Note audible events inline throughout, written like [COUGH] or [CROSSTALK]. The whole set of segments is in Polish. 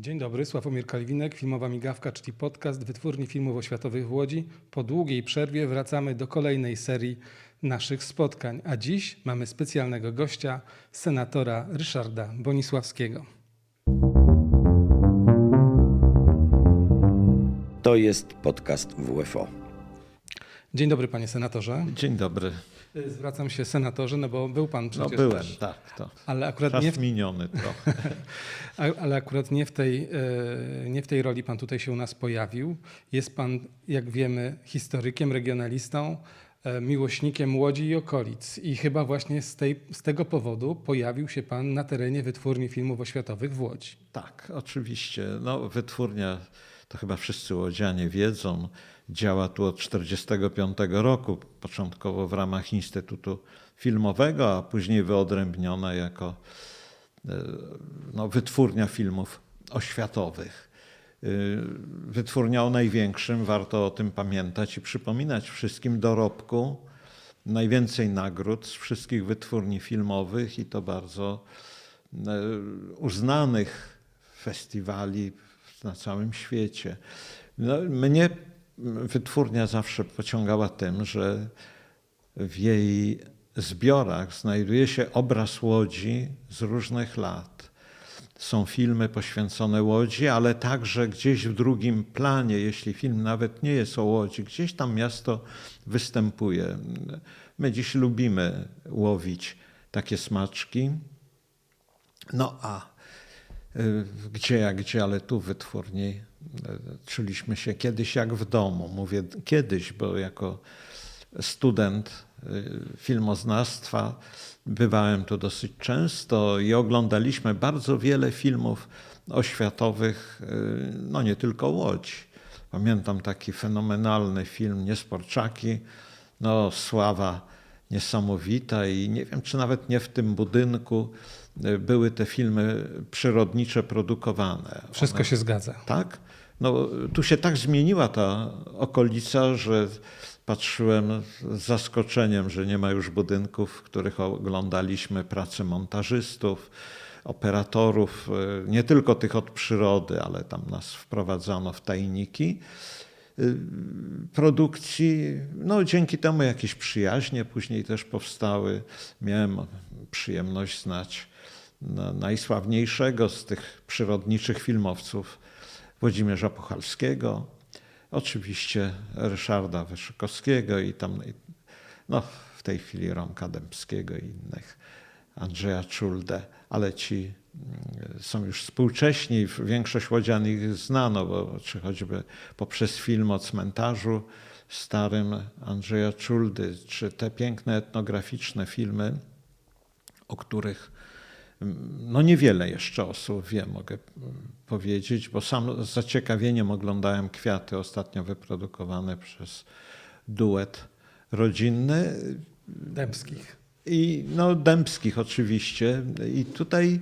Dzień dobry, Sławomir Kalwinek, Filmowa Migawka, czyli podcast Wytwórni Filmów Oświatowych w Łodzi. Po długiej przerwie wracamy do kolejnej serii naszych spotkań, a dziś mamy specjalnego gościa, senatora Ryszarda Bonisławskiego. To jest podcast WFO. Dzień dobry, panie senatorze. Dzień dobry. Zwracam się senatorze, no bo był pan No przecież byłem, też, tak. To ale akurat czas nie w miniony trochę. [LAUGHS] Ale akurat nie w, tej, e, nie w tej roli pan tutaj się u nas pojawił. Jest pan, jak wiemy, historykiem, regionalistą, e, miłośnikiem Łodzi i okolic. I chyba właśnie z, tej, z tego powodu pojawił się pan na terenie Wytwórni Filmów Oświatowych w Łodzi. Tak, oczywiście. No, wytwórnia, to chyba wszyscy łodzianie wiedzą, działa tu od 1945 roku, początkowo w ramach Instytutu Filmowego, a później wyodrębniona jako e, no, wytwórnia filmów oświatowych. Y, Wytwórnia o największym, warto o tym pamiętać i przypominać wszystkim dorobku. Najwięcej nagród z wszystkich wytwórni filmowych i to bardzo e, uznanych festiwali na całym świecie. No, mnie wytwórnia zawsze pociągała tym, że w jej zbiorach znajduje się obraz Łodzi z różnych lat. Są filmy poświęcone Łodzi, ale także gdzieś w drugim planie, jeśli film nawet nie jest o Łodzi, gdzieś tam miasto występuje. My dziś lubimy łowić takie smaczki. No a gdzie jak gdzie, ale tu wytwórni y, czuliśmy się kiedyś jak w domu. Mówię kiedyś, bo jako student y, filmoznawstwa bywałem tu dosyć często i oglądaliśmy bardzo wiele filmów oświatowych, y, no nie tylko Łodzi. Pamiętam taki fenomenalny film Niesporczaki, no sława niesamowita i nie wiem, czy nawet nie w tym budynku y, były te filmy przyrodnicze produkowane. Wszystko się zgadza. Tak? No, tu się tak zmieniła ta okolica, że patrzyłem z zaskoczeniem, że nie ma już budynków, w których oglądaliśmy pracę montażystów, operatorów, y, nie tylko tych od przyrody, ale tam nas wprowadzano w tajniki produkcji. No, dzięki temu jakieś przyjaźnie później też powstały. Miałem przyjemność znać na- najsławniejszego z tych przyrodniczych filmowców Włodzimierza Puchalskiego, oczywiście Ryszarda Wyszykowskiego i tam, no w tej chwili Romka Dębskiego i innych, Andrzeja Czuldę, ale ci mm, są już współcześni, większość łodzian ich znano, bo czy choćby poprzez film o cmentarzu starym Andrzeja Czuldy, czy te piękne etnograficzne filmy, o których mm, no niewiele jeszcze osób wie, mogę mm, powiedzieć, bo sam z zaciekawieniem oglądałem kwiaty ostatnio wyprodukowane przez duet rodzinny Dębskich. I no dębskich oczywiście. I tutaj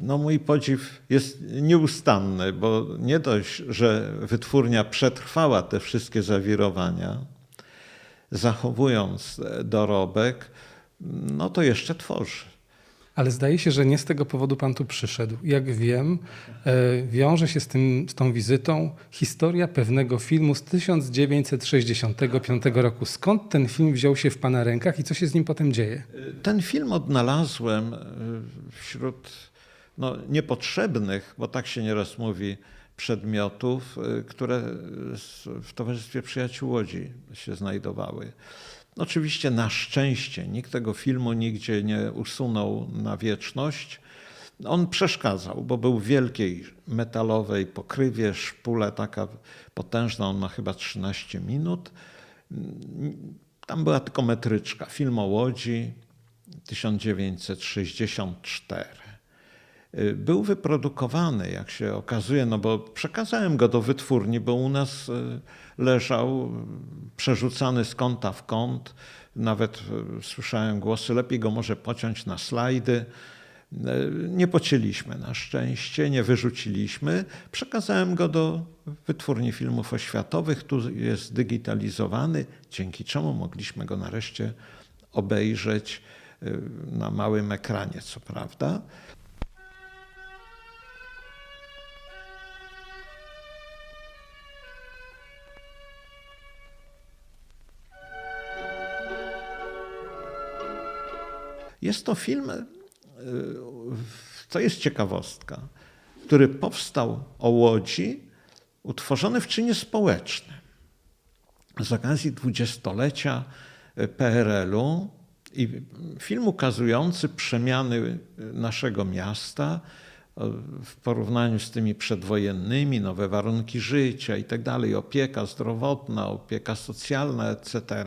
no mój podziw jest nieustanny, bo nie dość, że wytwórnia przetrwała te wszystkie zawirowania, zachowując dorobek, no to jeszcze tworzy. Ale zdaje się, że nie z tego powodu pan tu przyszedł. Jak wiem, e, wiąże się z, tym, z tą wizytą historia pewnego filmu z 1965 roku. Skąd ten film wziął się w pana rękach i co się z nim potem dzieje? Ten film odnalazłem y, wśród no, niepotrzebnych, bo tak się nieraz mówi, przedmiotów, y, które w Towarzystwie Przyjaciół Łodzi się znajdowały. Oczywiście na szczęście nikt tego filmu nigdzie nie usunął na wieczność. On przeszkadzał, bo był w wielkiej metalowej pokrywie, szpule taka potężna, on ma chyba 13 minut. Tam była tylko metryczka. Film o Łodzi 1964. Y, Był wyprodukowany, jak się okazuje, no bo przekazałem go do wytwórni, bo u nas y, leżał przerzucany z kąta w kąt. Nawet y, słyszałem głosy, lepiej go może pociąć na slajdy. Nie pocięliśmy na szczęście, nie wyrzuciliśmy. Przekazałem go do wytwórni filmów oświatowych. Tu jest digitalizowany, dzięki czemu mogliśmy go nareszcie obejrzeć na małym ekranie, co prawda. Jest to film, y, to jest ciekawostka, który powstał o Łodzi, utworzony w czynie społecznym z okazji dwudziestolecia PRL-u i film ukazujący przemiany naszego miasta w porównaniu z tymi przedwojennymi, nowe warunki życia i tak dalej, opieka zdrowotna, opieka socjalna, etc.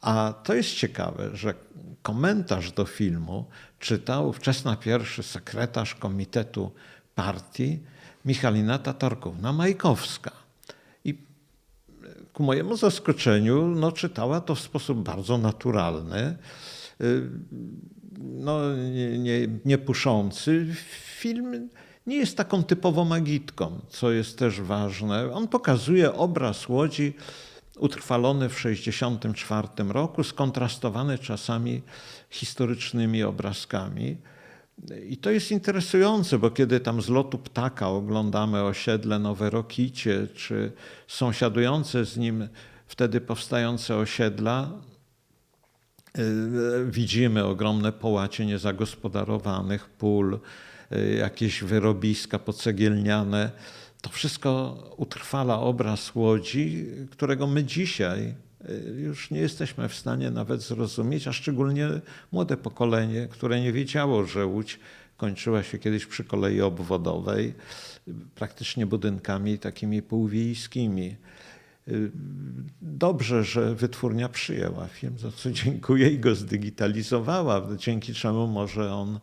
A to jest ciekawe, że komentarz do filmu czytał ówczesna pierwszy sekretarz Komitetu Partii Michalina Tatarkówna-Majkowska. I ku mojemu zaskoczeniu no, czytała to w sposób bardzo naturalny, no, nie, nie, nie puszący. Film nie jest taką typową magitką, co jest też ważne. On pokazuje obraz Łodzi utrwalony w 1964 roku, skontrastowany czasami historycznymi obrazkami. I to jest interesujące, bo kiedy tam z lotu ptaka oglądamy osiedle Nowe Rokicie, czy sąsiadujące z nim wtedy powstające osiedla, widzimy ogromne połacie niezagospodarowanych pól, jakieś wyrobiska pocegielniane. To wszystko utrwala obraz Łodzi, którego my dzisiaj już nie jesteśmy w stanie nawet zrozumieć, a szczególnie młode pokolenie, które nie wiedziało, że Łódź kończyła się kiedyś przy kolei obwodowej, praktycznie budynkami takimi półwiejskimi. Dobrze, że wytwórnia przyjęła film, za co dziękuję i go zdigitalizowała, dzięki czemu może on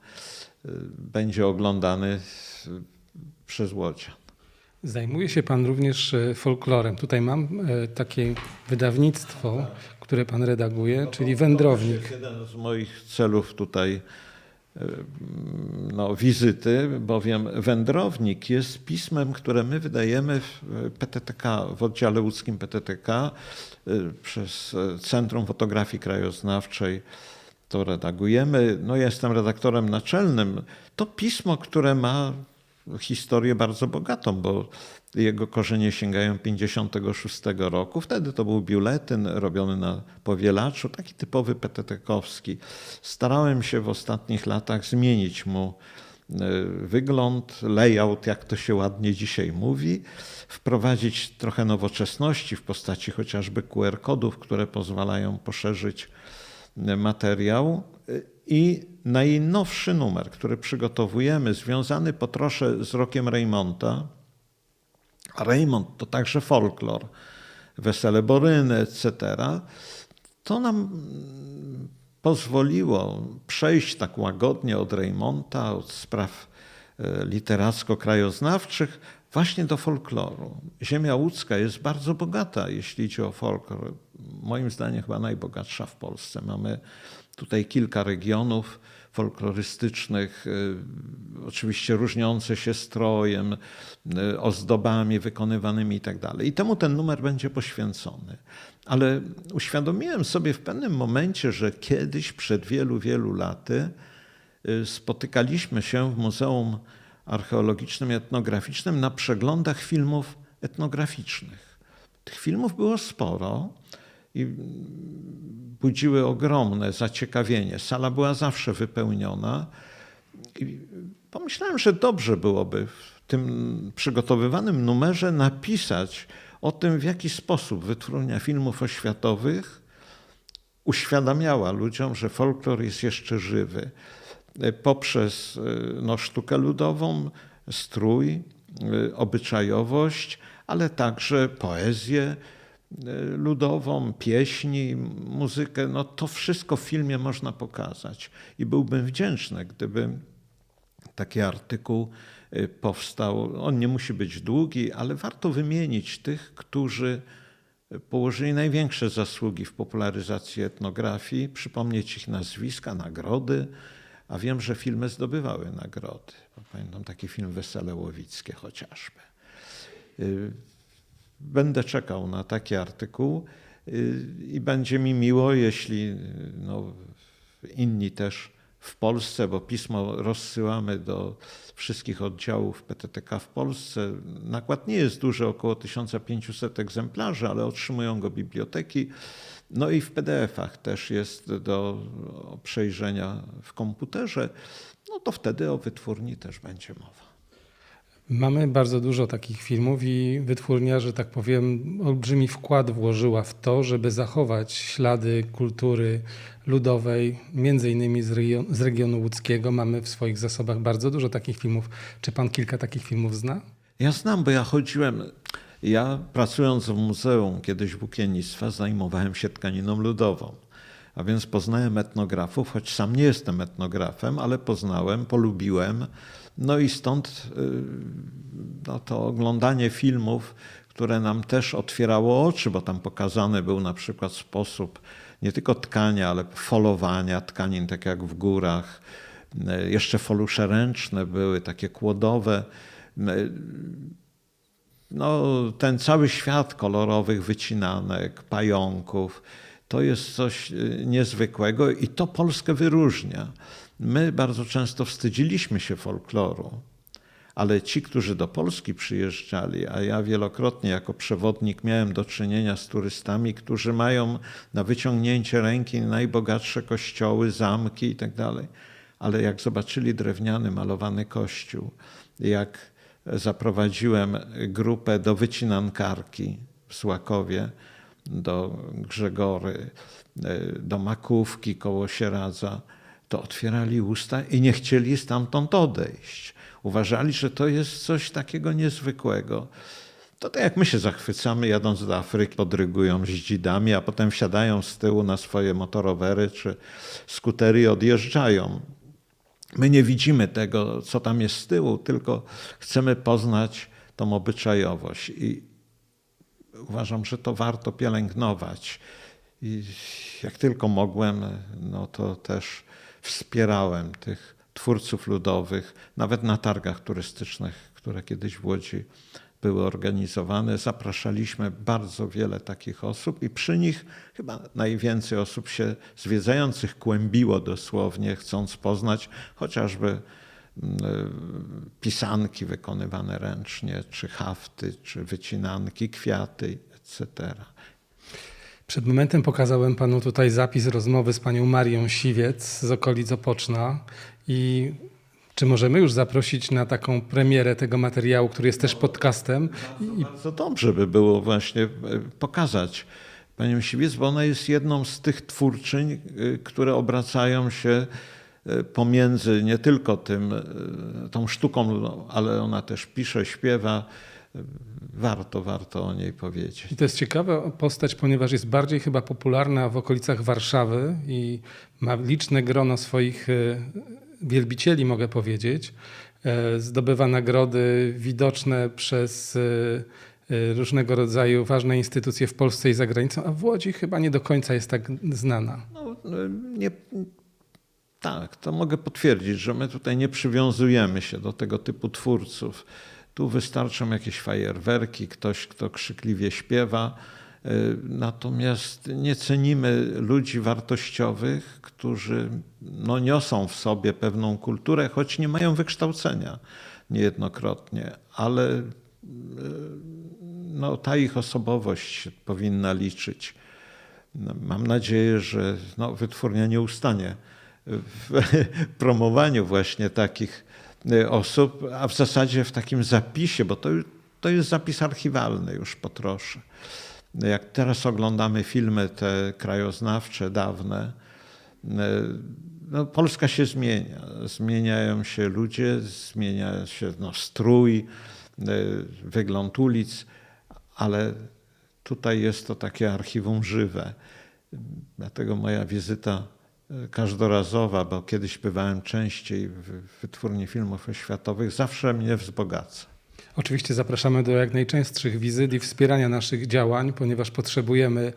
będzie oglądany przez Łodzian. Zajmuje się Pan również e, folklorem. Tutaj mam e, takie wydawnictwo, które Pan redaguje, czyli Wędrownik. To jest jeden z moich celów tutaj no, wizyty, bowiem Wędrownik jest pismem, które my wydajemy w PTTK, w oddziale łódzkim PTTK przez Centrum Fotografii Krajoznawczej. To redagujemy. No, ja jestem redaktorem naczelnym. To pismo, które ma historię bardzo bogatą, bo jego korzenie sięgają 56 roku. Wtedy to był biuletyn robiony na powielaczu, taki typowy petetekowski. Starałem się w ostatnich latach zmienić mu wygląd, layout, jak to się ładnie dzisiaj mówi, wprowadzić trochę nowoczesności w postaci chociażby QR-kodów, które pozwalają poszerzyć materiał. I najnowszy numer, który przygotowujemy, związany po trosze z rokiem Reymonta, a Raymond to także folklor, wesele Boryny, etc., to nam pozwoliło przejść tak łagodnie od Reymonta, od spraw literacko-krajoznawczych, właśnie do folkloru. Ziemia łódzka jest bardzo bogata, jeśli idzie o folklor. Moim zdaniem chyba najbogatsza w Polsce. Mamy tutaj kilka regionów folklorystycznych, oczywiście różniące się strojem, ozdobami wykonywanymi itd. I temu ten numer będzie poświęcony. Ale uświadomiłem sobie w pewnym momencie, że kiedyś, przed wielu, wielu laty, spotykaliśmy się w Muzeum Archeologicznym i Etnograficznym na przeglądach filmów etnograficznych. Tych filmów było sporo i budziły ogromne zaciekawienie. Sala była zawsze wypełniona. I pomyślałem, że dobrze byłoby w tym przygotowywanym numerze napisać o tym, w jaki sposób wytwórnia filmów oświatowych uświadamiała ludziom, że folklor jest jeszcze żywy. Poprzez no, sztukę ludową, strój, obyczajowość, ale także poezję, ludową, pieśni, muzykę, no to wszystko w filmie można pokazać. I byłbym wdzięczny, gdyby taki artykuł powstał. On nie musi być długi, ale warto wymienić tych, którzy położyli największe zasługi w popularyzacji etnografii, przypomnieć ich nazwiska, nagrody, a wiem, że filmy zdobywały nagrody. Pamiętam taki film Wesele Łowickie chociażby będę czekał na taki artykuł i będzie mi miło, jeśli no, inni też w Polsce, bo pismo rozsyłamy do wszystkich oddziałów PTTK w Polsce. Nakład nie jest duży, około 1500 egzemplarzy, ale otrzymują go biblioteki No i w PDF-ach też jest do przejrzenia w komputerze. No to wtedy o wytwórni też będzie mowa. Mamy bardzo dużo takich filmów i wytwórnia, że tak powiem, olbrzymi wkład włożyła w to, żeby zachować ślady kultury ludowej, między innymi z, region, z regionu łódzkiego. Mamy w swoich zasobach bardzo dużo takich filmów. Czy pan kilka takich filmów zna? Ja znam, bo ja chodziłem. Ja pracując w muzeum kiedyś włókiennictwa zajmowałem się tkaniną ludową. A więc poznałem etnografów, choć sam nie jestem etnografem, ale poznałem, polubiłem. No i stąd y, no to oglądanie filmów, które nam też otwierało oczy, bo tam pokazany był na przykład sposób nie tylko tkania, ale folowania tkanin, tak jak w górach. Y, Jeszcze folusze ręczne były, takie kłodowe. Y, No, ten cały świat kolorowych wycinanek, pająków, to jest coś niezwykłego i to Polskę wyróżnia. My bardzo często wstydziliśmy się folkloru, ale ci, którzy do Polski przyjeżdżali, a ja wielokrotnie jako przewodnik miałem do czynienia z turystami, którzy mają na wyciągnięcie ręki najbogatsze kościoły, zamki i tak ale jak zobaczyli drewniany, malowany kościół, jak zaprowadziłem grupę do wycinankarki w Słakowie, do Grzegory, do Makówki koło Sieradza, to otwierali usta i nie chcieli stamtąd odejść. Uważali, że to jest coś takiego niezwykłego. To tak jak my się zachwycamy jadąc do Afryki, podrygują z dzidami, a potem wsiadają z tyłu na swoje motorowery czy skutery i odjeżdżają. My nie widzimy tego, co tam jest z tyłu, tylko chcemy poznać tą obyczajowość. I uważam, że to warto pielęgnować. I jak tylko mogłem, no to też wspierałem tych twórców ludowych, nawet na targach turystycznych, które kiedyś w Łodzi były organizowane. Zapraszaliśmy bardzo wiele takich osób i przy nich chyba najwięcej osób się zwiedzających kłębiło dosłownie, chcąc poznać chociażby pisanki wykonywane ręcznie, czy hafty, czy wycinanki, kwiaty, etc. Przed momentem pokazałem panu tutaj zapis rozmowy z panią Marią Siwiec z okolic Opoczna i czy możemy już zaprosić na taką premierę tego materiału, który jest też podcastem? I bardzo dobrze by było właśnie pokazać panią Siwiec, bo ona jest jedną z tych twórczyń, które obracają się pomiędzy nie tylko tym, tą sztuką, ale ona też pisze, śpiewa. Warto, warto o niej powiedzieć. I to jest ciekawa postać, ponieważ jest bardziej chyba popularna w okolicach Warszawy i ma liczne grono swoich wielbicieli, mogę powiedzieć. Zdobywa nagrody widoczne przez różnego rodzaju ważne instytucje w Polsce i za granicą, a w Łodzi chyba nie do końca jest tak znana. No, nie, tak, to mogę potwierdzić, że my tutaj nie przywiązujemy się do tego typu twórców. Tu wystarczą jakieś fajerwerki, ktoś, kto krzykliwie śpiewa. Natomiast nie cenimy ludzi wartościowych, którzy no, niosą w sobie pewną kulturę, choć nie mają wykształcenia niejednokrotnie, ale no, ta ich osobowość powinna liczyć. Mam nadzieję, że no, wytwórnia nie ustanie w [LAUGHS] promowaniu właśnie takich osób, a w zasadzie w takim zapisie, bo to, to jest zapis archiwalny już po trosze. Jak teraz oglądamy filmy te krajoznawcze, dawne, no Polska się zmienia. Zmieniają się ludzie, zmienia się no, strój, wygląd ulic, ale tutaj jest to takie archiwum żywe. Dlatego moja wizyta każdorazowa, bo kiedyś bywałem częściej w wytwórni filmów oświatowych, zawsze mnie wzbogaca. Oczywiście zapraszamy do jak najczęstszych wizyt i wspierania naszych działań, ponieważ potrzebujemy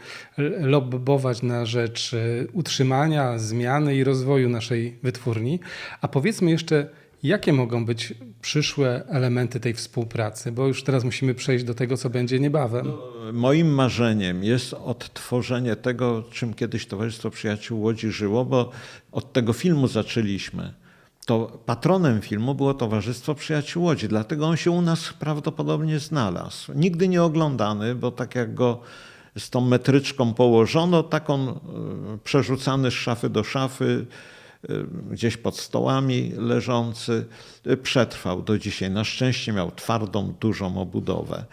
lobbować na rzecz utrzymania, zmiany i rozwoju naszej wytwórni. A powiedzmy jeszcze, jakie mogą być przyszłe elementy tej współpracy, bo już teraz musimy przejść do tego, co będzie niebawem. Moim marzeniem jest odtworzenie tego, czym kiedyś Towarzystwo Przyjaciół Łodzi żyło, bo od tego filmu zaczęliśmy. To patronem filmu było Towarzystwo Przyjaciół Łodzi, dlatego on się u nas prawdopodobnie znalazł. Nigdy nie oglądany, bo tak jak go z tą metryczką położono, tak on e, przerzucany z szafy do szafy, gdzieś pod stołami leżący, przetrwał do dzisiaj. Na szczęście miał twardą, dużą obudowę.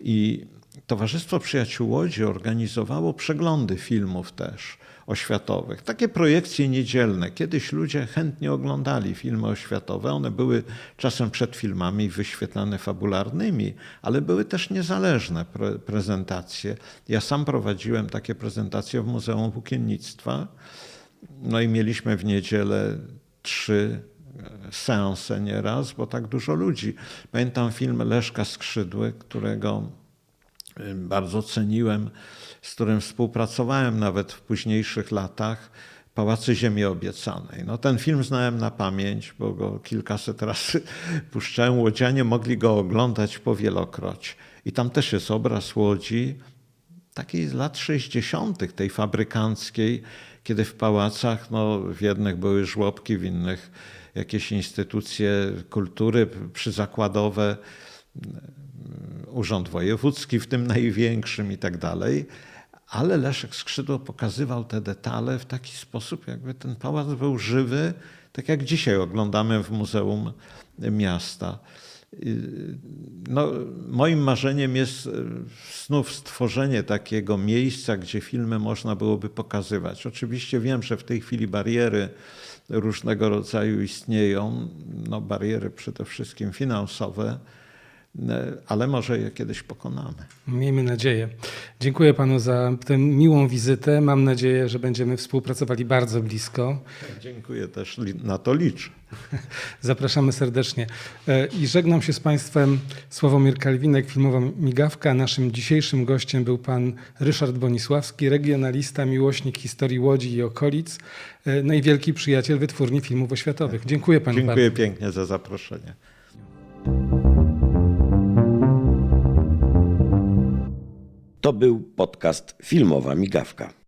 I Towarzystwo Przyjaciół Łodzi organizowało przeglądy filmów też oświatowych. Takie projekcje niedzielne. Kiedyś ludzie chętnie oglądali filmy oświatowe. One były czasem przed filmami wyświetlane fabularnymi, ale były też niezależne pre prezentacje. Ja sam prowadziłem takie prezentacje w Muzeum Włókiennictwa. No i mieliśmy w niedzielę trzy seanse nieraz, bo tak dużo ludzi. Pamiętam film Leszka Skrzydły, którego bardzo ceniłem, z którym współpracowałem nawet w późniejszych latach, Pałacy Ziemi Obiecanej. No, ten film znałem na pamięć, bo go kilkaset razy [LAUGHS] puszczałem. Łodzianie mogli go oglądać powielokroć. I tam też jest obraz Łodzi, takiej z lat 60., tej fabrykanckiej, kiedy w pałacach, no, w jednych były żłobki, w innych jakieś instytucje kultury przyzakładowe, Urząd Wojewódzki w tym największym i tak dalej. Ale Leszek Skrzydło pokazywał te detale w taki sposób, jakby ten pałac był żywy, tak jak dzisiaj oglądamy w Muzeum Miasta. No, moim marzeniem jest znów stworzenie takiego miejsca, gdzie filmy można byłoby pokazywać. Oczywiście wiem, że w tej chwili bariery różnego rodzaju istnieją, no, bariery przede wszystkim finansowe, ale może je kiedyś pokonamy. Miejmy nadzieję. Dziękuję panu za tę miłą wizytę. Mam nadzieję, że będziemy współpracowali bardzo blisko. Dziękuję też, na to liczę. [LAUGHS] Zapraszamy serdecznie. I żegnam się z państwem Sławomir Kalwinek, filmowa migawka. Naszym dzisiejszym gościem był pan Ryszard Bonisławski, regionalista, miłośnik historii Łodzi i okolic, no i wielki przyjaciel wytwórni filmów oświatowych. Dziękuję panu Dziękuję bardzo. pięknie za zaproszenie. To był podcast Filmowa Migawka.